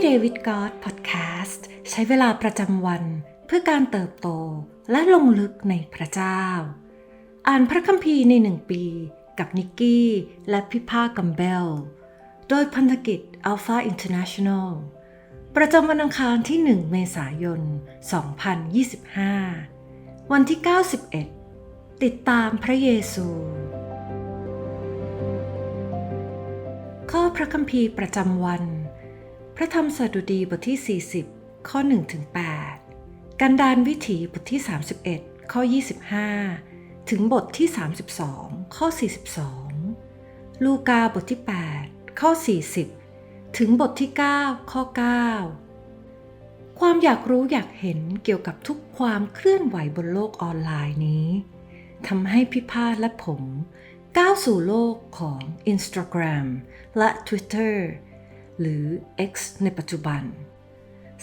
Everyday with God Podcast ใช้เวลาประจำวันเพื่อการเติบโตและลงลึกในพระเจ้า อ่านพระคัมภีร์ในหนึ่งปี กับนิกกี้และพิภากัมเบล โดยพันธกิจ Alpha International ประจำวันอังคารที่ 1 เมษายน 2025 วันที่ 91 ติดตามพระเยซู ข้อพระคัมภีร์ประจำวัน พระธรรมสดุดีบทที่ 40 ข้อ1ถึง8กันดานวิถีบทที่ 31 ข้อ 25 ถึงบทที่ 32 ข้อ 42 ลูกาบทที่ 8 ข้อ 40 ถึงบทที่ 9 ข้อ 9 ความอยากรู้อยากเห็นเกี่ยวกับทุกความเคลื่อนไหวบนโลกออนไลน์นี้ทำให้พิพาทและผม ก้าวสู่โลกของ Instagram และ Twitter หรือ X ในปัจจุบัน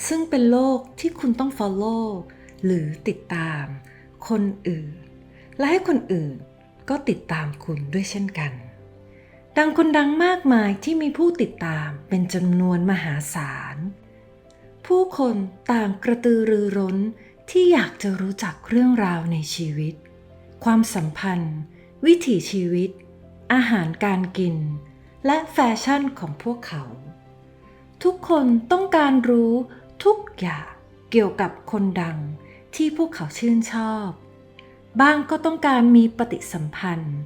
ซึ่งเป็นโลกที่คุณต้อง follow หรือติดตาม คนอื่น และให้คนอื่นก็ติดตามคุณด้วยเช่นกัน ดังคนดังมากมายที่มีผู้ติดตามเป็นจำนวนมหาศาล ผู้คนต่างกระตือรือร้นที่อยากจะรู้จักเรื่องราวในชีวิต ความสัมพันธ์ วิถีชีวิต อาหารการกิน และแฟชั่นของพวกเขา ทุกคนต้องการรู้ทุกอย่างเกี่ยวกับคนดังที่พวกเขาชื่นชอบบางก็ต้องการมีปฏิสัมพันธ์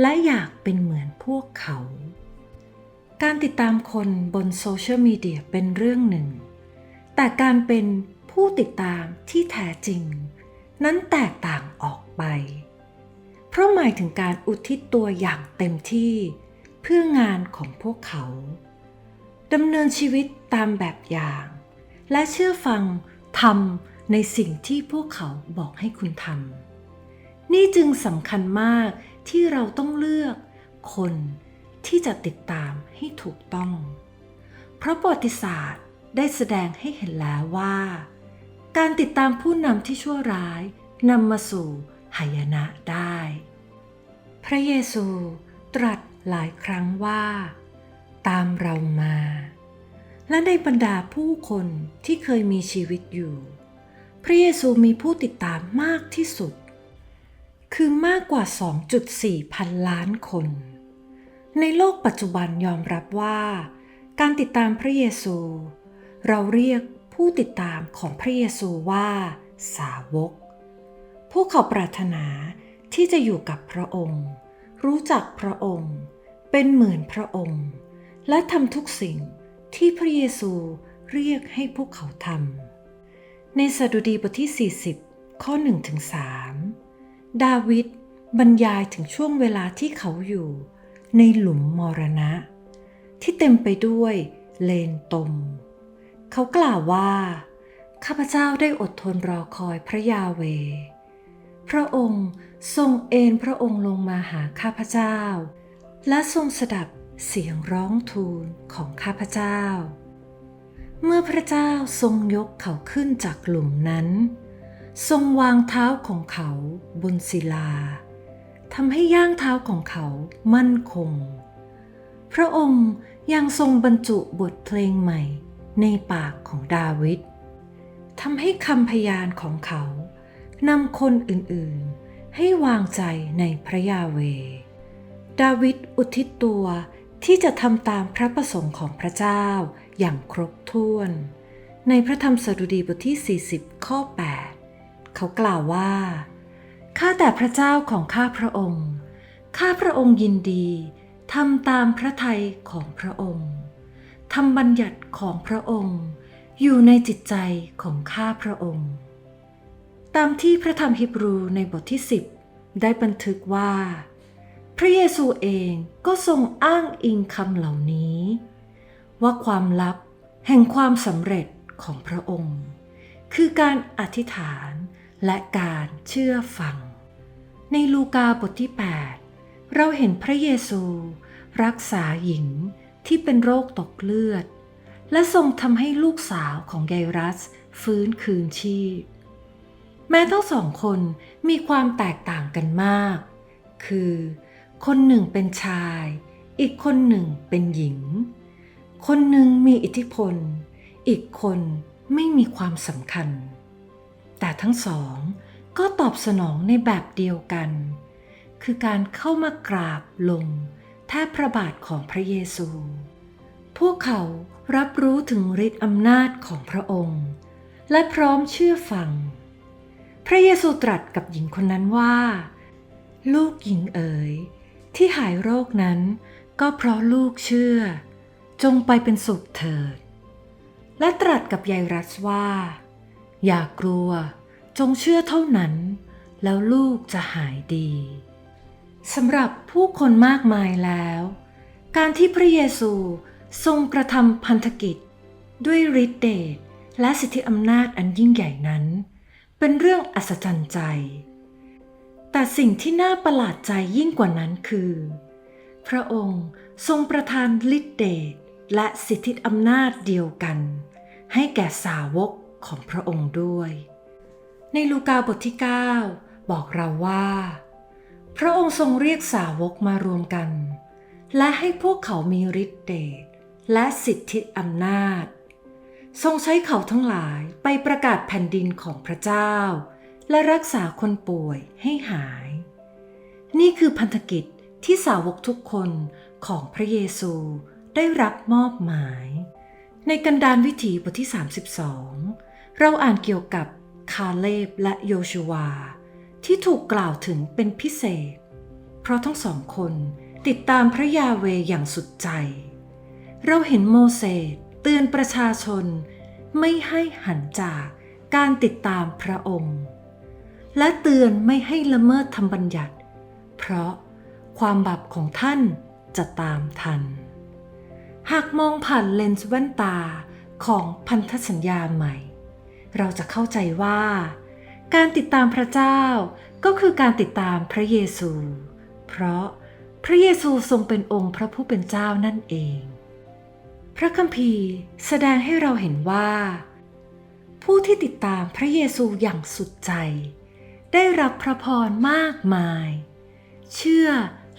และอยากเป็นเหมือนพวกเขา การติดตามคนบนโซเชียลมีเดียเป็นเรื่องหนึ่ง แต่การเป็นผู้ติดตามที่แท้จริง นั้นแตกต่างออกไป เพราะหมายถึงการอุทิศตัวอย่างเต็มที่เพื่องานของพวกเขา ดำเนินชีวิตตามแบบอย่าง และเชื่อฟังทำในสิ่งที่พวกเขาบอกให้คุณทำนี่จึงสำคัญมากที่เราต้องเลือกคนที่จะติดตามให้ถูกต้อง เพราะประวัติศาสตร์ได้แสดงให้เห็นแล้วว่า การติดตามผู้นำที่ชั่วร้ายนำมาสู่หายนะได้ พระเยซูตรัสหลายครั้งว่า ตามเรามา และในบรรดาผู้คนที่เคยมีชีวิตอยู่ พระเยซูมีผู้ติดตามมากที่สุด คือมากกว่า 2.4 พันล้านคน ในโลกปัจจุบันยอมรับว่า การติดตามพระเยซู เราเรียกผู้ติดตามของพระเยซูว่าสาวก พวกเขาปรารถนาที่จะอยู่กับพระองค์ รู้จักพระองค์ เป็นเหมือนพระองค์ และทำทุกสิ่งที่พระเยซูเรียกให้พวกเขาทำในสดุดีบทที่ 40 ข้อ1ถึง3ดาวิดบรรยายถึงช่วงเวลาที่เขาอยู่ในหลุมมรณะ ที่เต็มไปด้วยเลนตม เขากล่าวว่า ข้าพเจ้าได้อดทนรอคอยพระยาเว พระองค์ทรงเอนพระองค์ลงมาหาข้าพเจ้า และทรงสดับ เสียงร้องทูลของข้าพเจ้า เมื่อพระเจ้าทรงยกเขาขึ้นจากหลุมนั้น ทรงวางเท้าของเขาบนศิลาทำให้ย่างเท้าของเขามั่นคง พระองค์ยังทรงบรรจุบทเพลงใหม่ในปากของดาวิดทำให้คำพยานของเขานำคนอื่นๆ ให้วางใจในพระยาเว ดาวิดอุทิศตัว ที่จะทำตามพระประสงค์ของพระเจ้าอย่างครบถ้วน ในพระธรรมสดุดีบทที่ 40 ข้อ 8 เขากล่าวว่า ข้าแต่พระเจ้าของข้าพระองค์ ข้าพระองค์ยินดีทำตามพระทัยของพระองค์ทำบัญญัติของพระองค์ อยู่ในจิตใจของข้าพระองค์ ตามที่พระธรรมฮิบรูในบทที่ 10 ได้บันทึกว่า พระเยซูเองก็ทรงอ้างอิงคำเหล่านี้ ว่าความลับแห่งความสำเร็จของพระองค์ คือการอธิษฐานและการเชื่อฟัง ในลูกาบทที่ 8 เราเห็นพระเยซู รักษาหญิงที่เป็นโรคตกเลือด และทรงทำให้ลูกสาวของไกรัสฟื้นคืนชีพ แม้ทั้งสองคนมีความแตกต่างกันมาก คือ คนหนึ่งเป็นชาย อีกคนหนึ่งเป็นหญิง คนหนึ่งมีอิทธิพล อีกคนไม่มีความสำคัญ แต่ทั้งสองก็ตอบสนองในแบบเดียวกัน คือการเข้ามากราบลงแทบพระบาทของพระเยซู พวกเขารับรู้ถึงฤทธิ์อำนาจของพระองค์ และพร้อมเชื่อฟัง พระเยซูตรัสกับหญิงคนนั้นว่า ลูกหญิงเอ๋ย ที่หายโรคนั้นก็เพราะลูกเชื่อ จงไปเป็นสุขเถิด และตรัสกับยายรัสว่า อย่ากลัว จงเชื่อเท่านั้น แล้วลูกจะหายดีสำหรับผู้คนมากมายแล้ว การที่พระเยซูทรงกระทำพันธกิจ ด้วยฤทธิเดชและสิทธิอำนาจอันยิ่งใหญ่นั้น เป็นเรื่องอัศจรรย์ใจ แต่สิ่งที่น่าประหลาดใจยิ่งกว่านั้นคือ พระองค์ทรงประทานฤทธิเดชและสิทธิอำนาจเดียวกัน ให้แก่สาวกของพระองค์ด้วย ในลูกาบทที่ 9 บอกเราว่า พระองค์ทรงเรียกสาวกมารวมกัน และให้พวกเขามีฤทธิเดชและสิทธิอำนาจ ทรงใช้เขาทั้งหลายไปประกาศแผ่นดินของพระเจ้า และรักษาคนป่วยให้หาย นี่คือพันธกิจที่สาวกทุกคนของพระเยซูได้รับมอบหมาย ในกันดารวิถีบทที่ 32 เราอ่านเกี่ยวกับคาเลบและโยชูวา ที่ถูกกล่าวถึงเป็นพิเศษ เพราะทั้งสองคนติดตามพระยาเวอย่างสุดใจ เราเห็นโมเสสเตือนประชาชน ไม่ให้หันจากการติดตามพระองค์ และเตือนไม่ให้ละเมิดธรรมบัญญัติ เพราะความบาปของท่านจะตามทัน หากมองผ่านเลนส์แว่นตาของพันธสัญญาใหม่ เราจะเข้าใจว่า การติดตามพระเจ้าก็คือการติดตามพระเยซู เพราะพระเยซูทรงเป็นองค์พระผู้เป็นเจ้านั่นเอง พระคัมภีร์แสดงให้เราเห็นว่า ผู้ที่ติดตามพระเยซูอย่างสุดใจ ได้รับพระพรมากมาย เชื่อ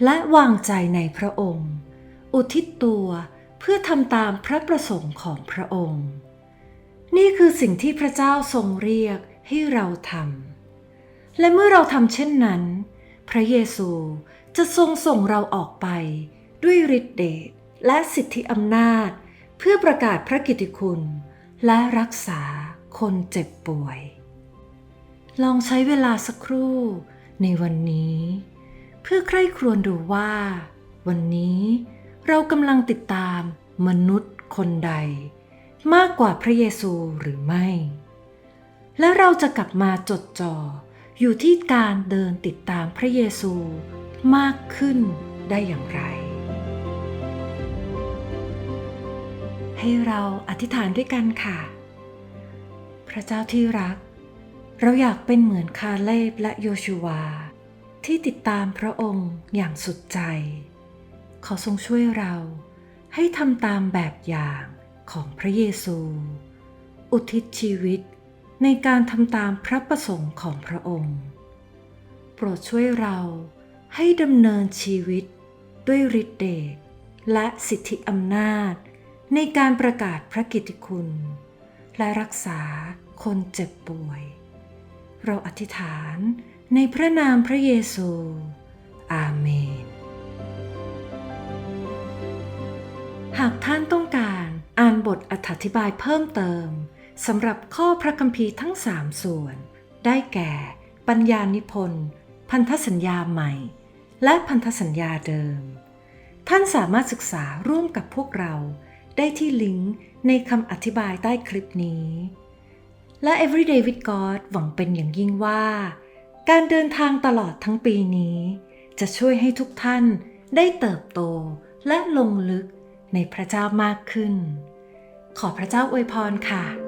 และวางใจในพระองค์ อุทิศตัวเพื่อทำตามพระประสงค์ของพระองค์ นี่คือสิ่งที่พระเจ้าทรงเรียกให้เราทำ และเมื่อเราทำเช่นนั้น พระเยซูจะทรงส่งเราออกไปด้วยฤทธิเดชและสิทธิอำนาจ เพื่อประกาศพระกิตติคุณ และรักษาคนเจ็บป่วย ลองใช้เวลาสักครู่ในวันนี้ เพื่อใคร่ครวญดูว่า วันนี้เรากำลังติดตามมนุษย์คนใด มากกว่าพระเยซูหรือไม่ และเราจะกลับมาจดจ่ออยู่ที่การเดินติดตามพระเยซูมากขึ้นได้อย่างไร ให้เราอธิษฐานด้วยกันค่ะ พระเจ้าที่รัก เราอยากเป็นเหมือนคาเลบและโยชูวา ที่ติดตามพระองค์อย่างสุดใจ ขอทรงช่วยเราให้ทำตามแบบอย่างของพระเยซู อุทิศชีวิตในการทำตามพระประสงค์ของพระองค์ โปรดช่วยเราให้ดำเนินชีวิตด้วยฤทธิเดชและสิทธิอำนาจ ในการประกาศพระกิตติคุณ และรักษาคนเจ็บป่วย เราอธิษฐานในพระนามพระเยซู อาเมน หากท่านต้องการอ่านบทอธิบายเพิ่มเติมสำหรับข้อพระคัมภีร์ทั้งสามส่วน ได้แก่ ปัญญานิพนธ์ พันธสัญญาใหม่ และพันธสัญญาเดิม ท่านสามารถศึกษาร่วมกับพวกเราได้ที่ลิงก์ในคำอธิบายใต้คลิปนี้ และ Everyday with God หวังเป็นอย่างยิ่งว่า การเดินทางตลอดทั้งปีนี้ จะช่วยให้ทุกท่านได้เติบโตและลงลึกในพระเจ้ามากขึ้น ขอพระเจ้าอวยพรค่ะ